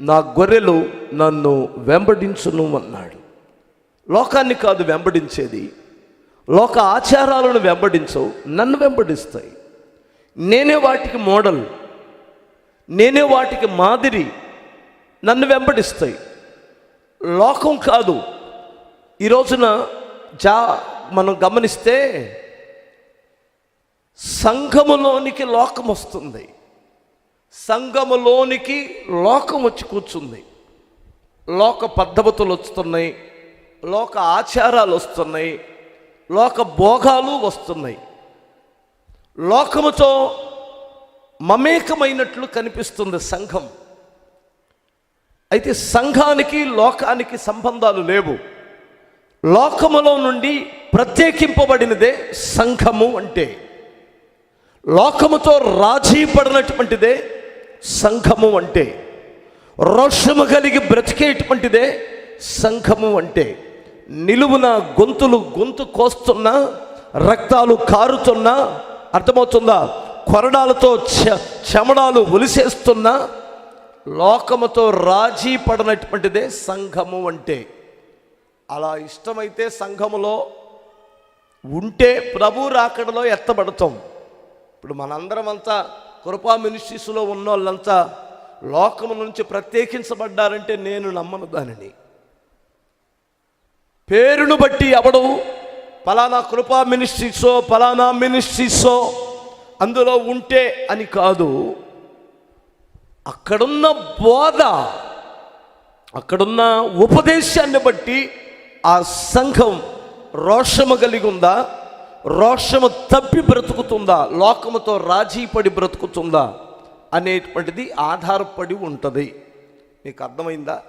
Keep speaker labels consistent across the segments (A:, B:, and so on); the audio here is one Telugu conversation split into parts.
A: నా గొర్రెలు నన్ను వెంబడించును అన్నాడు. లోకాన్ని కాదు వెంబడించేది. లోక ఆచారాలను వెంబడించవు నన్ను వెంబడిస్తాయి. నేనే వాటికి మోడల్. నేనే వాటికి మాదిరి. నన్ను వెంబడిస్తాయి. లోకం కాదు. ఈ రోజున జా మనం గమనిస్తే సంఘములోనికి లోకం వస్తుంది సంఘములోనికి లోకం వచ్చి కూర్చుంది. లోక పద్ధతులు వస్తున్నాయి. లోక ఆచారాలు వస్తున్నాయి. లోక భోగాలు వస్తున్నాయి. లోకముతో మమేకమైనట్లు కనిపిస్తుంది సంఘం. అయితే సంఘానికి లోకానికి సంబంధాలు లేవు. లోకములో నుండి ప్రత్యేకింపబడినదే సంఘము అంటే. లోకముతో రాజీ పడినటువంటిదే సంఘము అంటే. రోషము కలిగి బ్రతికేటువంటిదే సంఘము అంటే. నిలువున గొంతులు గొంతు కోస్తున్నా రక్తాలు కారుతున్నా అర్థమవుతుందా? కొరడాలతో చ చెమడాలు ఒలిసేస్తున్నా లోకముతో రాజీ పడినటువంటిదే సంఘము అంటే. అలా ఇష్టమైతే సంఘములో ఉంటే ప్రభు రాకడలో ఎత్తబడతాం. ఇప్పుడు మనందరం అంతా కృపా మినిస్ట్రీస్లో ఉన్న వాళ్ళంతా లోకము నుంచి ప్రత్యేకించబడ్డారంటే నేను నమ్మను దానిని. పేరును బట్టి ఎవడు ఫలానా కృపా మినిస్ట్రీసో ఫలానా మినిస్ట్రీసో అందులో ఉంటే అని కాదు. అక్కడున్న బోధ అక్కడున్న ఉపదేశాన్ని బట్టి ఆ సంఘం రోషము కలిగి ఉందా? రోషము తప్పి బ్రతుకుతుందా? లోకముతో రాజీ పడి బ్రతుకుతుందా? అనేటువంటిది ఆధారపడి ఉంటుంది. మీకు అర్థమైందా?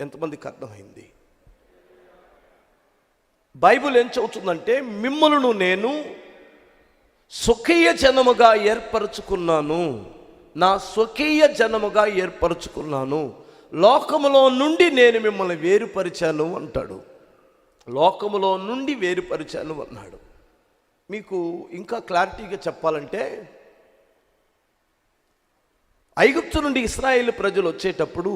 A: ఎంతమందికి అర్థమైంది? బైబిల్ ఏం చెబుతుందంటే మిమ్మలను నేను స్వకీయ జనముగా ఏర్పరచుకున్నాను. నా స్వకీయ జనముగా ఏర్పరచుకున్నాను. లోకములో నుండి నేను మిమ్మల్ని వేరుపరిచాను అంటాడు. లోకములో నుండి వేరుపరిచాను అన్నాడు. మీకు ఇంకా క్లారిటీగా చెప్పాలంటే ఐగుప్తు నుండి ఇస్రాయేల్ ప్రజలు వచ్చేటప్పుడు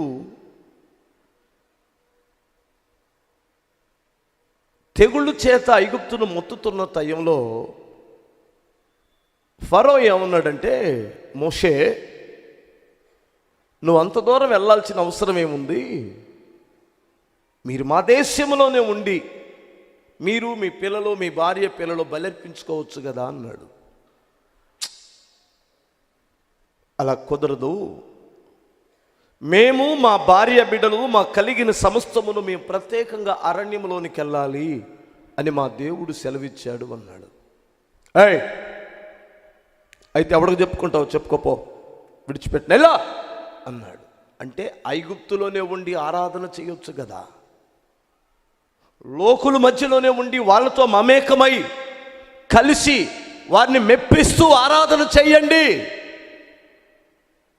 A: తెగుళ్ళు చేత ఐగుప్తును మొత్తుతున్న టైంలో ఫరో ఏమన్నాడంటే మోషే నువ్వు అంత దూరం వెళ్ళాల్సిన అవసరం ఏముంది? మీరు మా దేశంలోనే ఉండి మీరు మీ పిల్లలు మీ భార్య పిల్లలు బలర్పించుకోవచ్చు కదా అన్నాడు. అలా కుదరదు. మేము మా భార్య బిడ్డలు మా కలిగిన సమస్తమును మేము ప్రత్యేకంగా అరణ్యంలోనికి వెళ్ళాలి అని మా దేవుడు సెలవిచ్చాడు అన్నాడు. ఏయ్! అయితే ఎవడికి చెప్పుకుంటావు చెప్పుకోపో. విడిచిపెట్టిన అన్నాడు. అంటే ఐగుప్తులోనే ఉండి ఆరాధన చేయొచ్చు కదా. లోకుల మధ్యలోనే ఉండి వాళ్ళతో మమేకమై కలిసి వారిని మెప్పిస్తూ ఆరాధన చేయండి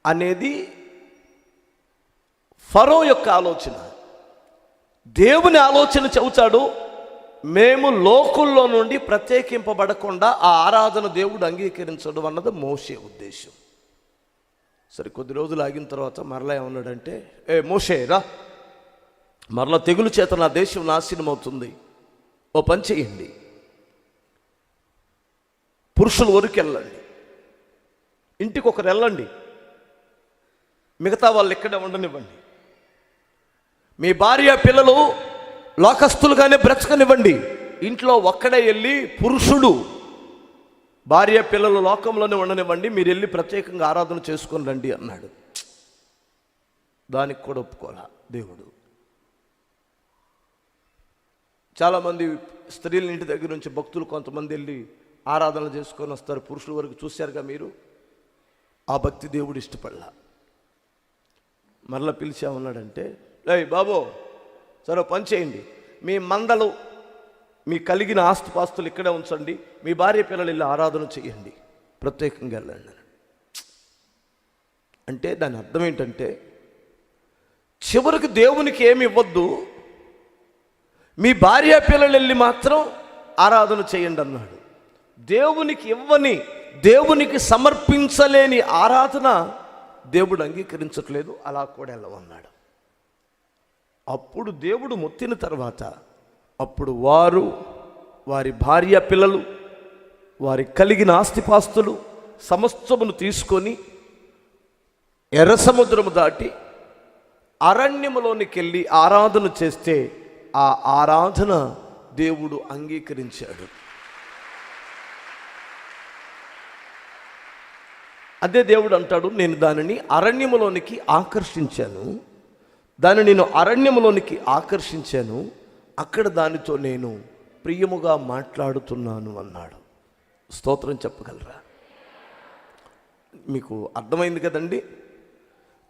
A: అనేది ఫరో యొక్క ఆలోచన. దేవుని ఆలోచన చెబుతాడు మేము లోకుల్లో నుండి ప్రత్యేకింపబడకుండా ఆ ఆరాధన దేవుడు అంగీకరించడం అన్నది మోసే ఉద్దేశం. సరే కొద్ది రోజులు ఆగిన తర్వాత మరలా ఏమన్నాడంటే ఏ మోషే రా. మరలా తెగులు చేత నా దేశం నాశనం అవుతుంది ఓ పని చేయండి. పురుషులు వరకు వెళ్ళండి. ఇంటికి ఒకరు వెళ్ళండి. మిగతా వాళ్ళు ఇక్కడే ఉండనివ్వండి. మీ భార్య పిల్లలు లోకస్తులుగానే బ్రతకనివ్వండి. ఇంట్లో ఒక్కడే వెళ్ళి పురుషుడు భార్య పిల్లలు లోకంలోనే ఉండనివ్వండి. మీరు వెళ్ళి ప్రత్యేకంగా ఆరాధన చేసుకొని రండి అన్నాడు. దానికి కూడా ఒప్పుకోరా దేవుడు? చాలామంది స్త్రీల ఇంటి దగ్గర నుంచి భక్తులు కొంతమంది వెళ్ళి ఆరాధనలు చేసుకొని వస్తారు. పురుషుల వరకు చూశారుగా మీరు? ఆ భక్తి దేవుడు ఇష్టపడలా. మరలా పిలిచా ఉన్నాడంటే లే బాబో సరే పని చేయండి. మీ మందలు మీ కలిగిన ఆస్తుపాస్తులు ఇక్కడే ఉంచండి. మీ భార్య పిల్లలు వెళ్ళి ఆరాధన చేయండి. ప్రత్యేకంగా వెళ్ళండి. అంటే దాని అర్థం ఏంటంటే చివరికి దేవునికి ఏమి ఇవ్వద్దు మీ భార్య పిల్లలు వెళ్ళి మాత్రం ఆరాధన చేయండి అన్నాడు. దేవునికి ఇవ్వని దేవునికి సమర్పించలేని ఆరాధన దేవుడు అంగీకరించట్లేదు అలా కూడా వెళ్ళమన్నాడు. అప్పుడు దేవుడు మొత్తిన తర్వాత అప్పుడు వారు వారి భార్య పిల్లలు వారి కలిగిన ఆస్తిపాస్తులు సమస్తమును తీసుకొని ఎర్ర సముద్రము దాటి అరణ్యములోనికి వెళ్ళి ఆరాధన చేస్తే ఆ ఆరాధన దేవుడు అంగీకరించాడు. అదే దేవుడు అంటాడు నేను దానిని అరణ్యములోనికి ఆకర్షించాను. దాన్ని నేను అరణ్యములోనికి ఆకర్షించాను. అక్కడ దానితో నేను ప్రియముగా మాట్లాడుతున్నాను అన్నాడు. స్తోత్రం చెప్పగలరా? మీకు అర్థమైంది కదండి?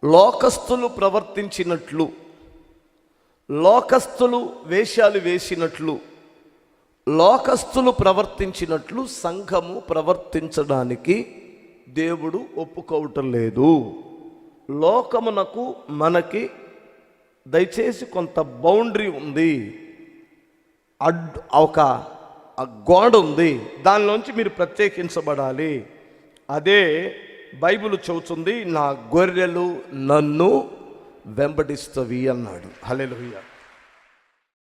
A: లోకస్తులు ప్రవర్తించినట్లు లోకస్తులు వేషాలు వేసినట్లు లోకస్తులు ప్రవర్తించినట్లు సంఘము ప్రవర్తించడానికి దేవుడు ఒప్పుకోవటం లేదు. లోకమునకు మనకి దయచేసి కొంత బౌండరీ ఉంది. అడ్ ఒక గోడ ఉంది. దానిలోంచి మీరు ప్రత్యేకించబడాలి. అదే బైబిల్ చెబుతుంది నా గొర్రెలు నన్ను వెంబడిస్తవి అన్నాడు. హలే